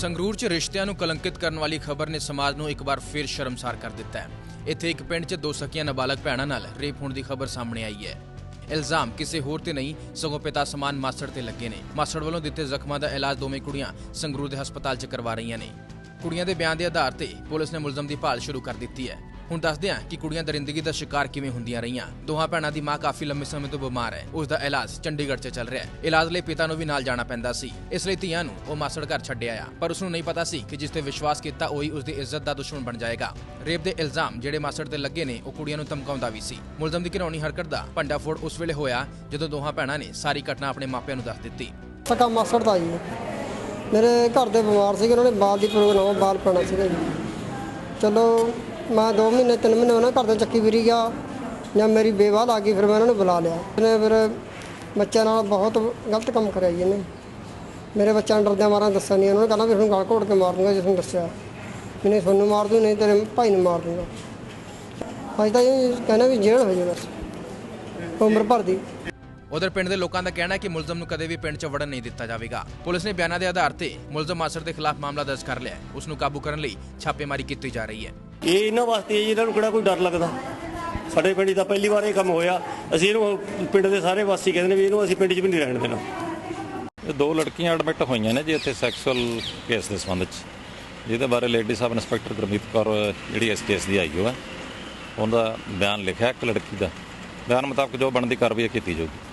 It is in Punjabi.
ਸੰਗਰੂਰ 'ਚ ਰਿਸ਼ਤਿਆਂ ਨੂੰ ਕਲੰਕਿਤ ਕਰਨ ਵਾਲੀ ਖਬਰ ਨੇ ਸਮਾਜ ਨੂੰ ਇੱਕ ਵਾਰ ਫਿਰ ਸ਼ਰਮਸਾਰ ਕਰ ਦਿੱਤਾ ਹੈ। ਇੱਥੇ ਇੱਕ ਪਿੰਡ 'ਚ ਦੋ ਸਕੀਆਂ ਨਾਬਾਲਗ ਭੈਣਾਂ ਨਾਲ ਰੇਪ ਹੋਣ ਦੀ ਖਬਰ ਸਾਹਮਣੇ ਆਈ ਹੈ। ਇਲਜ਼ਾਮ ਕਿਸੇ ਹੋਰ ਤੇ ਨਹੀਂ, ਸਗੋਂ ਪਿਤਾ ਸਮਾਨ ਮਾਸੜ ਤੇ ਲੱਗੇ ਨੇ। ਮਾਸੜ ਵੱਲੋਂ ਦਿੱਤੇ ਜ਼ਖਮਾਂ ਦਾ ਇਲਾਜ ਦੋਵੇਂ ਕੁੜੀਆਂ ਸੰਗਰੂਰ ਦੇ ਹਸਪਤਾਲ 'ਚ ਕਰਵਾ ਰਹੀਆਂ ਨੇ। ਕੁੜੀਆਂ ਦੇ ਬਿਆਨ ਦੇ ਆਧਾਰ ਤੇ ਪੁਲਿਸ ਨੇ ਮੁਲਜ਼ਮ ਦੀ ਭਾਲ ਸ਼ੁਰੂ ਕਰ ਦਿੱਤੀ ਹੈ। ਹੁਣ ਦੱਸਦੇ ਹਾਂ ਕਿ ਕੁੜੀਆਂ ਦਰਿੰਦਗੀ ਦਾ ਸ਼ਿਕਾਰ ਕਿਵੇਂ ਹੁੰਦੀਆਂ ਰਹੀਆਂ। ਦੋਹਾਂ ਭੈਣਾਂ ਦੀ ਮਾਂ ਕਾਫੀ ਲੰਮੇ ਸਮੇਂ ਤੋਂ ਬਿਮਾਰ ਹੈ। ਉਸ ਦਾ ਇਲਾਜ ਚੰਡੀਗੜ੍ਹ 'ਚ ਚੱਲ ਰਿਹਾ ਹੈ। ਇਲਾਜ ਲਈ ਪਿਤਾ ਨੂੰ ਵੀ ਨਾਲ ਜਾਣਾ ਪੈਂਦਾ ਸੀ। ਇਸ ਲਈ ਧੀਆਂ ਨੂੰ ਉਹ ਮਾਸੜ ਘਰ ਛੱਡਿਆ ਆ ਪਰ ਉਸ ਨੂੰ ਨਹੀਂ ਪਤਾ ਸੀ ਕਿ ਜਿਸ ਤੇ ਵਿਸ਼ਵਾਸ ਕੀਤਾ ਉਹੀ ਉਸ ਦੀ ਇੱਜ਼ਤ ਦਾ ਦੁਸ਼ਮਣ ਬਣ ਜਾਏਗਾ। ਰੇਪ ਦੇ ਇਲਜ਼ਾਮ ਜਿਹੜੇ ਮਾਸੜ ਤੇ ਲੱਗੇ ਨੇ, ਉਹ ਕੁੜੀਆਂ ਨੂੰ ਧਮਕਾਉਂਦਾ ਵੀ ਸੀ। ਮੁਲਜ਼ਮ ਦੀ ਘਿਰੌਣੀ ਹਰਕਤ ਦਾ ਭੰਡਾਫੋੜ ਉਸ ਵੇਲੇ ਹੋਇਆ ਜਦੋਂ ਦੋਹਾਂ ਭੈਣਾਂ ਨੇ ਸਾਰੀ ਘਟਨਾ ਆਪਣੇ ਮਾਪਿਆਂ ਨੂੰ ਦੱਸ ਦਿੱਤੀ। ਸਕਾ ਮਾਸੜ ਦਾ ਜੀ ਮੇਰੇ ਘਰ ਦੇ ਬਿਮਾਰ ਸੀਗੇ, ਉਹਨਾਂ ਨੇ ਬਾਲ ਦੀ ਪ੍ਰੋਬਲਮ, ਬਾਲ ਪੈਣਾ ਸੀਗਾ ਜੀ। ਚਲੋ ਮੈਂ 2 ਮਹੀਨੇ 3 ਮਹੀਨੇ ਉਹਨਾਂ ਘਰ ਦੇ ਚੱਕੀ ਫਿਰੀ ਗਿਆ ਜਾਂ ਮੇਰੀ ਬੇਵਾਹ ਲੱਗ ਗਈ, ਫਿਰ ਮੈਂ ਉਹਨਾਂ ਨੂੰ ਬੁਲਾ ਲਿਆ। ਇਹਨੇ ਫਿਰ ਬੱਚਿਆਂ ਨਾਲ ਬਹੁਤ ਗਲਤ ਕੰਮ ਕਰਿਆ ਜੀ ਇਹਨੇ। ਮੇਰੇ ਬੱਚਿਆਂ ਨੂੰ ਡਰਦਿਆਂ ਮਾਰਾਂ ਦੱਸਿਆ ਨਹੀਂ ਉਹਨਾਂ ਨੇ ਕਹਿੰਦਾ ਵੀ ਤੁਹਾਨੂੰ ਗਾਲ ਘੋੜ ਕੇ ਮਾਰ ਦੂੰਗਾ, ਜਿਸ ਨੂੰ ਦੱਸਿਆ। ਵੀ ਤੁਹਾਨੂੰ ਮਾਰ ਦੂੰ, ਨਹੀਂ ਤੇਰੇ ਭਾਈ ਨੂੰ ਮਾਰ ਦੂੰਗਾ। ਅੱਜ ਤਾਂ ਇਹ ਕਹਿੰਦਾ ਵੀ ਜੇਲ੍ਹ ਹੋ ਜਾਵੇ ਬਸ। ਉਮਰ ਭਰ ਦੀ। ਉਧਰ ਪਿੰਡ ਦੇ ਲੋਕਾਂ ਦਾ ਕਹਿਣਾ ਹੈ ਕਿ ਮੁਲਜ਼ਮ ਨੂੰ ਕਦੇ ਵੀ ਪਿੰਡ 'ਚ ਵੜਨ ਨਹੀਂ ਦਿੱਤਾ ਜਾਵੇਗਾ। ਪੁਲਿਸ ਨੇ ਬਿਆਨਾਂ ਦੇ ਆਧਾਰ ਤੇ ਮੁਲਜ਼ਮ ਮਾਸੜ ਦੇ ਖਿਲਾਫ ਮਾਮਲਾ ਦਰਜ ਕਰ ਲਿਆ ਹੈ। ਉਸ ਨੂੰ ਕਾਬੂ ਕਰਨ ਲਈ ਛਾਪੇਮਾਰੀ ਕੀਤੀ ਜਾ ਰਹੀ ਹੈ। ਇਹ ਇਹਨਾਂ ਵਾਸਤੇ ਹੈ ਜੀ, ਇਹਨਾਂ ਨੂੰ ਕਿਹੜਾ ਕੋਈ ਡਰ ਲੱਗਦਾ? ਸਾਡੇ ਪਿੰਡ ਦਾ ਪਹਿਲੀ ਵਾਰ ਇਹ ਕੰਮ ਹੋਇਆ। ਅਸੀਂ ਇਹਨੂੰ ਪਿੰਡ ਦੇ ਸਾਰੇ ਵਾਸੀ ਕਹਿੰਦੇ ਨੇ ਵੀ ਇਹਨੂੰ ਅਸੀਂ ਪਿੰਡ 'ਚ ਵੀ ਨਹੀਂ ਰਹਿਣ ਦੇਣਾ। ਇਹ ਦੋ ਲੜਕੀਆਂ ਐਡਮਿਟ ਹੋਈਆਂ ਨੇ ਜੀ ਇੱਥੇ ਸੈਕਸੁਅਲ ਕੇਸ ਦੇ ਸੰਬੰਧ 'ਚ। ਜਿਹਦੇ ਬਾਰੇ lady sub inspector Gurmeet Kaur ਜਿਹੜੀ ਇਸ ਕੇਸ ਦੀ ਆਈ ਹੋ ਹੈ ਉਹਦਾ ਬਿਆਨ ਲਿਖਿਆ ਇੱਕ ਲੜਕੀ ਦਾ। ਬਿਆਨ ਮੁਤਾਬਕ ਜੋ ਬਣਦੀ ਕਾਰਵਾਈ ਕੀਤੀ ਜਾਊਗੀ।